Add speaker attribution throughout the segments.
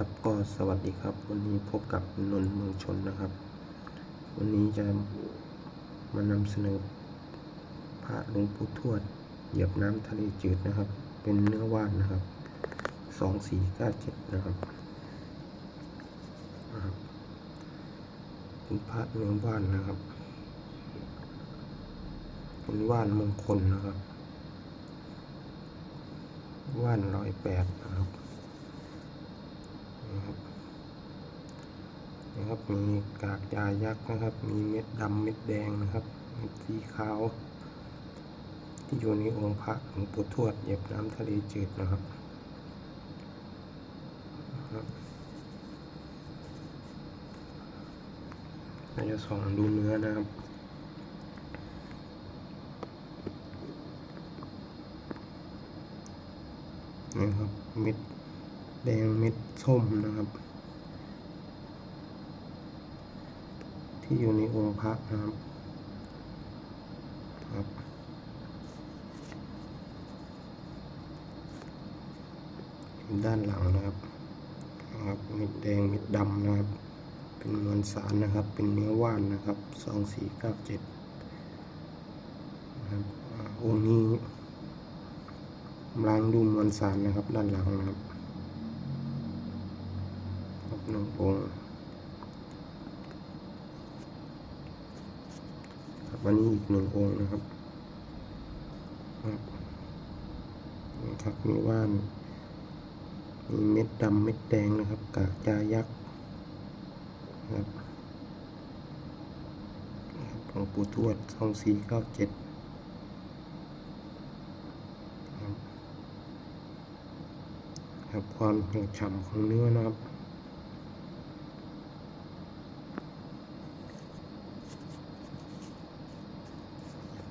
Speaker 1: ครับก็สวัสดีครับ วันนี้พบกับนนท์เมืองชนนะครับ วันนี้จะมานำเสนอพระหลวงปู่ทวด เหยียบน้ำทะเลจืดนะครับ เป็นเนื้อว่านนะครับสองสี่เก้าเจ็ดนะครับนะครับเป็นพระเนื้อว่านนะครับเป็นว่านมงคลนะครับ ว่านร้อยแปดนะครับ นะครับนะครับ มีกากยายักษ์นะครับ มีเม็ดดำเม็ดแดงนะครับ เม็ดสีขาว ที่อยู่ในองค์พระหลวงปู่ทวดเหยียบน้ำทะเลจืดนะครับนะครับเราจะส่องดูเนื้อนะครับนะครับเม็ด แดงเม็ดส้มนะครับ ที่อยู่ในองค์พระนะครับครับด้านหลังนะครับนะครับเม็ดแดงเม็ดดำนะครับ เป็นมวลสารนะครับ เป็นเนื้อว่านนะครับสองสี่เก้าเจ็ดนะครับอ่าองค์นี้ล้างดูมวลสารนะครับ ด้านหลังนะครับ หนึ่งองครับอันนี้อีกหนึ่งองค์นะครับครับนี่ครับมีว่านมีเม็ดดำเม็ดแดงนะครับ กากจายักษ์ครับครับหลวงปู่ทวดสองสี่เก้าเจ็ดครับความเหี่ยวฉ่ำของเนื้อนะครับ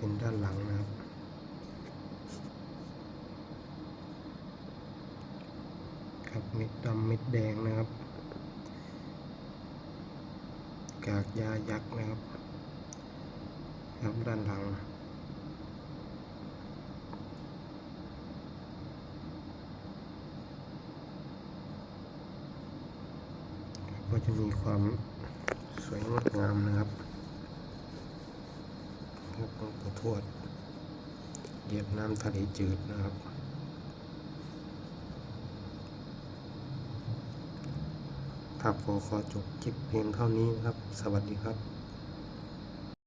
Speaker 1: เป็นด้านหลังนะครับ ครับเม็ดดำเม็ดแดงนะครับ กากยายักษ์นะครับ ครับด้านหลังก็จะมีความสวยงดงามนะครับ หลวงปู่ทวดเหยียบน้ำทะเลจืดนะครับ ครับขอขอจบคลิปเพียงเท่านี้นะครับ สวัสดีครับ